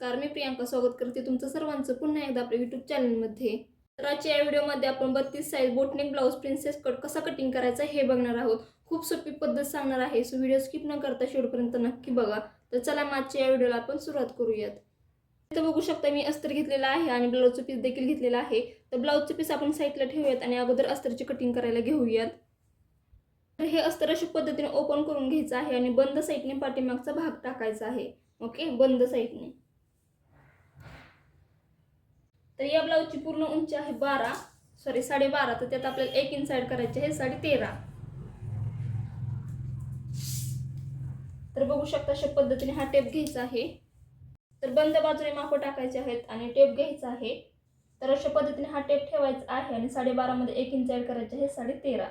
नमस्कार मी प्रियांका स्वागत करते तुमचं सर्वांचं पुन्हा एकदा आपल्या युट्यूब चॅनलमध्ये तर आजच्या या व्हिडिओमध्ये आपण बत्तीस size boatneck blouse princess cut कसा कटिंग करायचा हे बघणार आहोत. खूप सोपी पद्धत सांगणार आहे सो व्हिडिओ स्किप न करता शेवटपर्यंत नक्की बघा. तर चला मागच्या या व्हिडिओला आपण सुरुवात करूयात. इथं बघू शकता मी अस्तर घेतलेला आहे आणि ब्लाऊजचं पीस देखील घेतलेला आहे. तर ब्लाऊजचं पीस आपण साईडला ठेवूयात आणि अगोदर अस्तरची कटिंग करायला घेऊयात. तर हे अस्तर अशा पद्धतीने ओपन करून घ्यायचं आहे आणि बंद साईडने पाठीमागचा भाग टाकायचा आहे. ओके बंद साईडने तर या ब्लाऊजची पूर्ण उंची आहे बारा. सॉरी साडेबारा. तर त्यात आपल्याला एक इंच करायची करायचे आहे साडे तेरा तर बघू शकता अशा पद्धतीने हा टेप घ्यायचा आहे. तर बंद बाजूने माप टाकायचे आहेत आणि टेप घ्यायचा आहे. तर अशा पद्धतीने हा टेप ठेवायचा आहे आणि साडेबारामध्ये एक इंच ॲड करायचे आहे साडे तेरा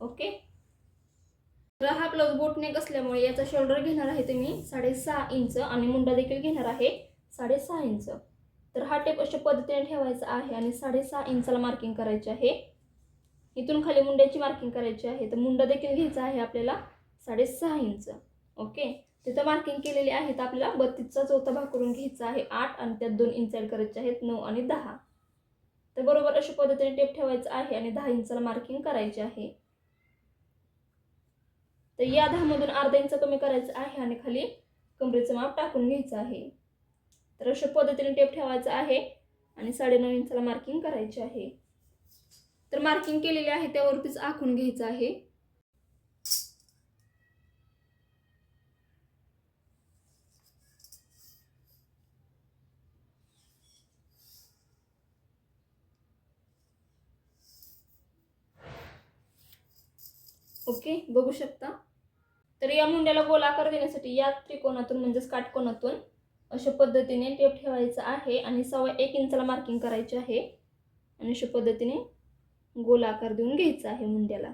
ओके तर हा ब्लाऊज बोटनेक असल्यामुळे याचा शोल्डर घेणार आहे तुम्ही साडेसहा इंच आणि मुंडा देखील घेणार आहे. साडेसहा इंच. तर हा टेप अशा पद्धतीने ठेवायचा आहे आणि साडेसहा इंचाला मार्किंग करायचे आहे. इथून खाली मुंड्याची मार्किंग करायची आहे. तर मुंडा देखील घ्यायचा आहे आपल्याला साडेसहा इंच. ओके तिथं मार्किंग केलेली आहे तर आपल्याला बत्तीसचा चौथा भाग करून घ्यायचा आहे. आठ आणि त्यात दोन इंच ॲड करायचे आहेत नऊ आणि दहा. तर बरोबर अशा पद्धतीने टेप ठेवायचं आहे आणि दहा इंचाला मार्किंग करायचे आहे. तर या दहामधून अर्धा इंच कमी करायचं आहे आणि खाली कमरेचं माप टाकून घ्यायचं आहे. तर अशा पद्धतीने टेप ठेवायचा आहे आणि साडेनऊ इंचाला मार्किंग करायचे आहे. तर मार्किंग केलेले आहे त्यावरतीच आखून घ्यायचं आहे. ओके बघू शकता. तर या मुंड्याला गोल आकार देण्यासाठी या त्रिकोणातून म्हणजेच काटकोनातून अशा पद्धतीने टेप ठेवायचा आहे आणि सव्वा एक इंचाला मार्किंग करायचे आहे. आणि अशा पद्धतीने गोल आकार देऊन घ्यायचा आहे मुंड्याला.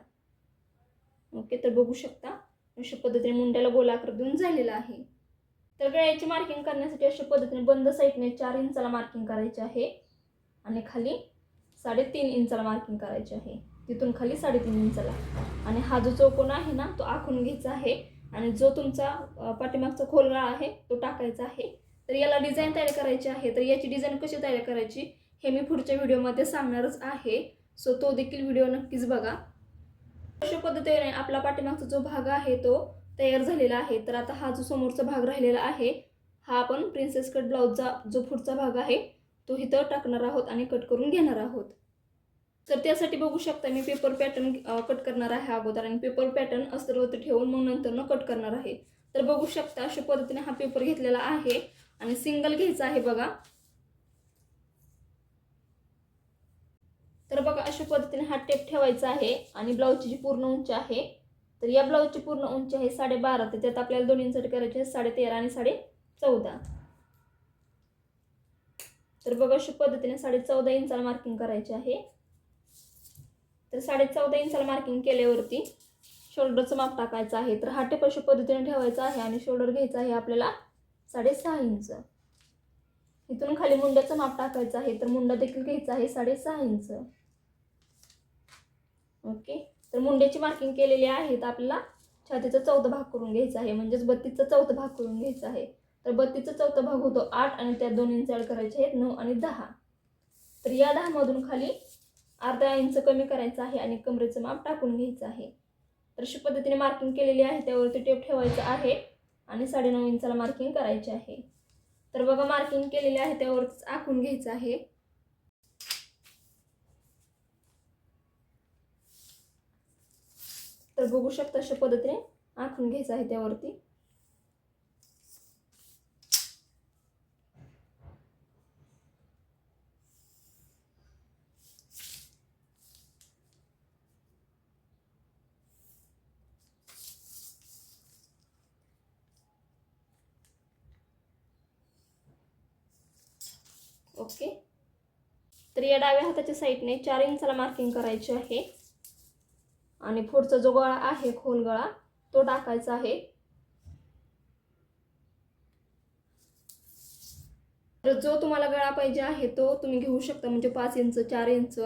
ओके तर बघू शकता अशा पद्धतीने मुंड्याला गोल आकार देऊन झालेला आहे. तर गळ्याची मार्किंग करण्यासाठी अशा पद्धतीने बंद साईडने चार इंचाला मार्किंग करायचे आहे. आणि खाली साडेतीन इंचाला मार्किंग करायचे आहे. तिथून खाली साडेतीन इंचाला. आणि हा जो चौकोन आहे ना तो आखून घ्यायचा आहे. आणि जो तुमचा पाठीमागचा खोलगळा आहे तो टाकायचा आहे. तर याला डिझाईन तयार करायची आहे. तर याची डिझाईन कशी तयार करायची हे मी पुढच्या व्हिडिओमध्ये सांगणारच आहे. सो तो देखील व्हिडिओ नक्कीच बघा. अशा पद्धतीने आपला पाठीमागचा जो भाग आहे तो तयार झालेला आहे. तर आता हा जो समोरचा भाग राहिलेला आहे हा आपण प्रिन्सेस कट ब्लाऊजचा जो पुढचा भाग आहे तो इथं टाकणार आहोत आणि कट करून घेणार आहोत. तर त्यासाठी बघू शकता मी पेपर पॅटर्न कट करणार आहे अगोदर आणि पेपर पॅटर्न अस्तरवरती ठेवून मग नंतर कट करणार आहे. तर बघू शकता अशा पद्धतीने हा पेपर घेतलेला आहे. आणि सिंगल घ्यायचा आहे बघा. तर बघा अशा पद्धतीने हा टेप ठेवायचा आहे आणि ब्लाऊजची जी पूर्ण उंची आहे तर या ब्लाऊजची पूर्ण उंची आहे साडेबारा तर त्यात आपल्याला दोन इन्सर्ट करायचे आहे साडे तेरा आणि साडे चौदा तर बघा अशा पद्धतीने साडे चौदा इंचाला मार्किंग करायचे आहे. तर साडे चौदा इंचाला मार्किंग केल्यावरती शोल्डरचं माप टाकायचं आहे. तर हा टेप अशा पद्धतीने ठेवायचा आहे आणि शोल्डर घ्यायचा आहे आपल्याला साडेसहा इंच. इथून खाली मुंड्याचं माप टाकायचं आहे तर मुंडा देखील घ्यायचा आहे साडेसहा इंच. ओके. तर मुंड्याची मार्किंग केलेली आहे तर आपल्याला छातीचा चौथा भाग करून घ्यायचा आहे म्हणजेच बत्तीसचा चौथा भाग करून घ्यायचा आहे. तर बत्तीसचा चौथा भाग होतो आठ आणि त्यात दोन इंच ॲड करायचे आहेत नऊ आणि दहा. तर या दहामधून खाली अर्धा इंच कमी करायचं आहे आणि कमरेचं माप टाकून घ्यायचं आहे. तर अशा पद्धतीने मार्किंग केलेली आहे त्यावरती टेप ठेवायचं आहे. आणि साडेनऊ इंचाला मार्किंग करायचे आहे. तर बघा मार्किंग केलेली आहे त्यावरच आखून घ्यायचं आहे. तर बघू शकता अशा पद्धतीने आखून घ्यायचं आहे त्यावरती. ओके. तर या डाव्या हाताच्या साईडने चार इंचाला मार्किंग करायची आहे. आणि पुढचा जो गळा आहे खोल गळा तो टाकायचा आहे. तर जो तुम्हाला गळा पाहिजे आहे तो तुम्ही घेऊ शकता. म्हणजे पाच इंच चार इंच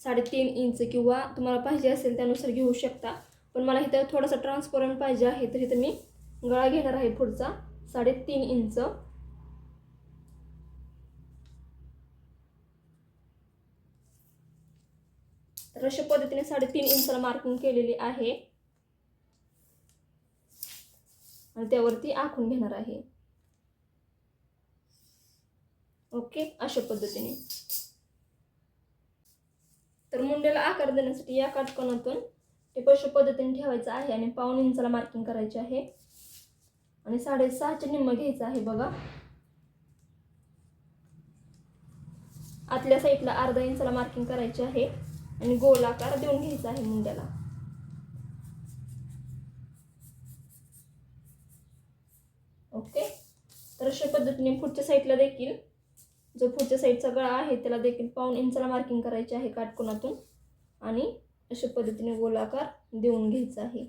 साडेतीन इंच किंवा तुम्हाला पाहिजे असेल त्यानुसार घेऊ शकता. पण मला इथं थोडासा ट्रान्सपरंट पाहिजे आहे तर इथं मी गळा घेणार आहे पुढचा साडेतीन इंच. तर अशा पद्धतीने साडेतीन इंचाला मार्किंग केलेली आहे. आणि त्यावरती आखून घेणार आहे. ओके अशा पद्धतीने. तर मुंड्याला आकार देण्यासाठी या काटकोनातून ते पशु पद्धतीने ठेवायचं आहे आणि पाऊण इंचाला मार्किंग करायचे आहे. आणि साडेसहाचे निम्म घ्यायचं आहे बघा. आतल्या साईडला अर्धा इंचाला मार्किंग करायचे आहे. आणि गोलाकार देऊन घ्यायचा आहे मुंड्याला. ओके तर अशा पद्धतीने पुढच्या साईडला देखील जो पुढच्या साईडचा गळा आहे त्याला देखील पाऊन इंचाला मार्किंग करायचे आहे काटकोनातून. आणि अशा पद्धतीने गोलाकार देऊन घ्यायचा आहे.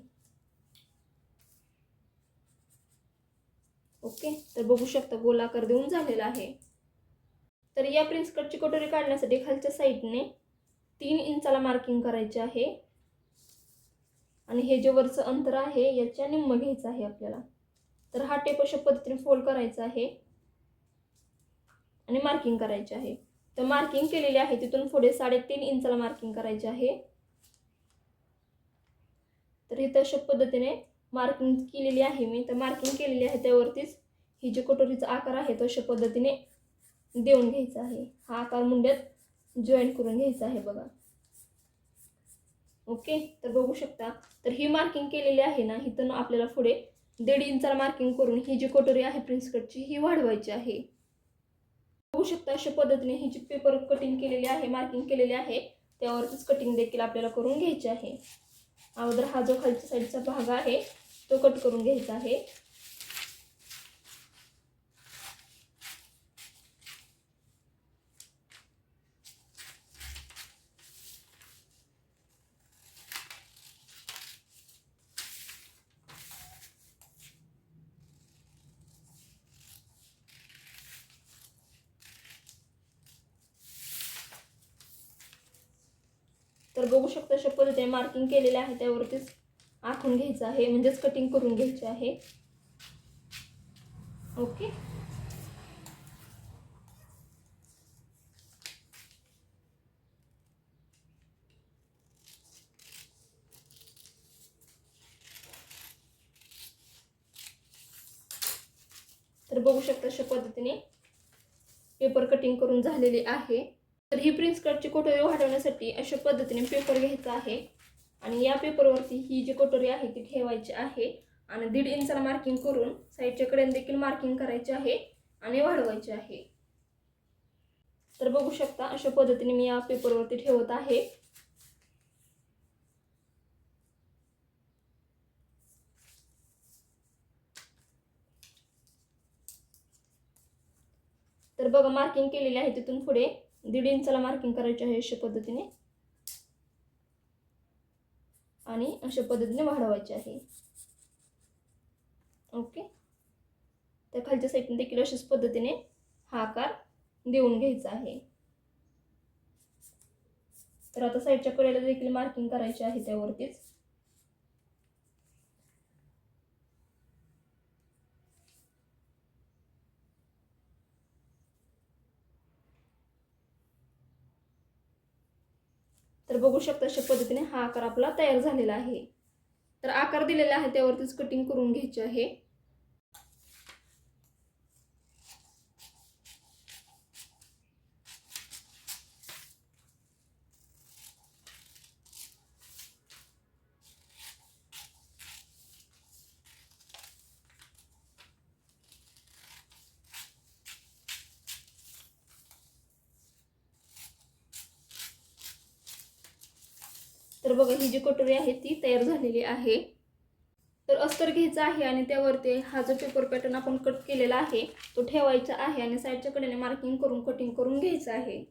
ओके तर बघू शकता गोलाकार देऊन झालेला आहे. तर या प्रिन्स कटची कटोरी काढण्यासाठी खालच्या साईडने तीन इंचाला मार्किंग करायचे आहे. आणि हे जे वरचं अंतर आहे याच्या निम्म घ्यायचं आहे आपल्याला. तर हा टेप अशा पद्धतीने फोल्ड करायचा आहे. आणि मार्किंग करायचे आहे. तर मार्किंग केलेले आहे तिथून पुढे साडेतीन इंचाला मार्किंग करायचे आहे. तर इथं अशा पद्धतीने मार्किंग केलेली आहे मी. तर मार्किंग केलेली आहे त्यावरतीच ही जी कटोरीचा आकार आहे तो अशा पद्धतीने देऊन घ्यायचा आहे. हा आकार मुंड्यात जॉईन करून घ्यायचा आहे बघा. ओके तर बघू शकता. तर ही मार्किंग केलेली आहे ना इथून आपल्याला पुढे दीड इंचा मार्किंग करून ही जी कटोरी आहे प्रिन्स कटची ही वाढवायची आहे. बघू शकता अशा पद्धतीने ही जी पेपर कटिंग केलेली आहे मार्किंग केलेली आहे त्यावरतीच कटिंग देखील आपल्याला करून घ्यायची आहे. अगोदर हा जो खालच्या साईडचा भाग आहे तो कट करून घ्यायचा आहे. बघू शकता अशा पद्धतीने मार्किंग केलेले आहे त्यावरतीच आखून घ्यायचं आहे म्हणजेच कटिंग करून घ्यायचे आहे. ओके तर बघू शकता अशा पद्धतीने पेपर कटिंग करून झालेले आहे. तर ही प्रिन्स कटची कटोरी वाढवण्यासाठी अशा पद्धतीने पेपर घ्यायचा आहे. आणि या पेपरवरती ही जी कटोरी आहे ती ठेवायची आहे. आणि दीड इंचाला मार्किंग करून साईडच्या कडेने देखील मार्किंग करायचे आहे आणि वाढवायचे आहे. तर बघू शकता अशा पद्धतीने मी या पेपरवरती ठेवत आहे. तर बघा मार्किंग केलेली आहे तिथून पुढे. दीड इंचाला मार्किंग करायची आहे अशा पद्धतीने. आणि अशा पद्धतीने वाढवायचे आहे. ओके तर खालच्या साईडने देखील अशाच पद्धतीने हा आकार देऊन घ्यायचा आहे. तर आता साईडच्या कडेला देखील मार्किंग करायची आहे त्यावरतीच. बघू शकता अशा पद्धतीने हा आकार आपला तयार झालेला आहे. तर आकार दिलेला आहे त्यावरतीच कटिंग करून घ्यायचे आहे. बघा ही जी कटोरी आहे ती तयार झालेली आहे. तर अस्तर घ्यायचा आहे आणि त्यावरती हा जो पेपर पॅटर्न आपण कट केलेला आहे तो ठेवायचा आहे आणि साईडच्या कडेने मार्किंग करून कटिंग करून घ्यायचं आहे.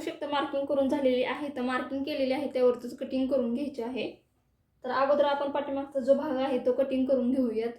बघू शकता मार्किंग करून झालेली आहे. तर मार्किंग केलेली आहे त्यावरतीच कटिंग करून घ्यायची आहे. तर अगोदर आपण पाठीमागचा जो भाग आहे तो कटिंग करून घेऊयात.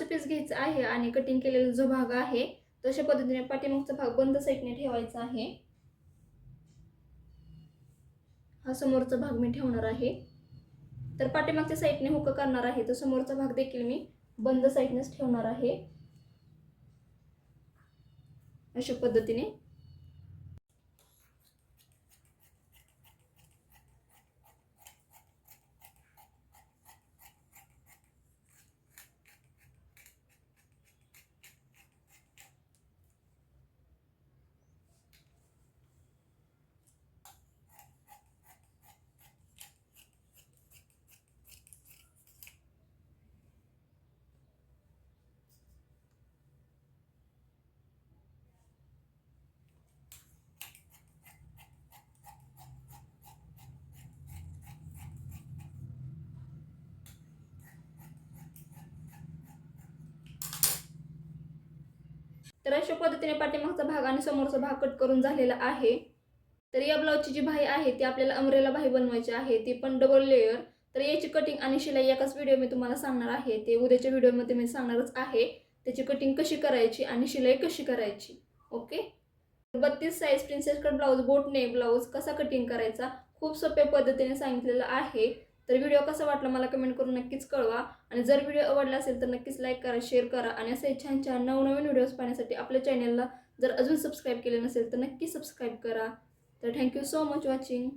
ब्लाऊजचं पीस घ्यायचं आहे आणि कटिंग केलेला जो भाग आहे तशा पद्धतीने पाठीमागचा भाग बंद साईडने ठेवायचा आहे. हा समोरचा भाग मी ठेवणार आहे. तर पाठीमागच्या साईडने हुक करणार आहे तर समोरचा भाग देखील मी बंद साईडनेच ठेवणार आहे. अशा पद्धतीने तर अशा पद्धतीने पाठीमागचा भाग आणि समोरचा भाग कट करून झालेला आहे. तर या ब्लाऊजची जी भाई आहे ती आपल्याला अमरेला भाई बनवायची आहे. ती पण डबल लेअर तर याची कटिंग आणि शिलाई एकाच व्हिडिओ मी तुम्हाला सांगणार आहे. ते उद्याच्या व्हिडिओमध्ये मी सांगणारच आहे. त्याची कटिंग कशी करायची आणि शिलाई कशी करायची? ओके? बत्तीस size princess cut blouse boatneck blouse कसा कटिंग करायचा? खूप सोप्या पद्धतीने सांगितलेलं आहे. तर व्हिडिओ कसा वाटला मला कमेंट करून नक्कीच कळवा. आणि जर व्हिडिओ आवडला असेल तर नक्कीच लाईक करा शेअर करा. आणि असे छान छान नवनवीन व्हिडिओज पाहण्यासाठी आपल्या चॅनलला जर अजून सबस्क्राईब केले नसेल तर नक्की सबस्क्राईब करा. तर थँक्यू सो मच वॉचिंग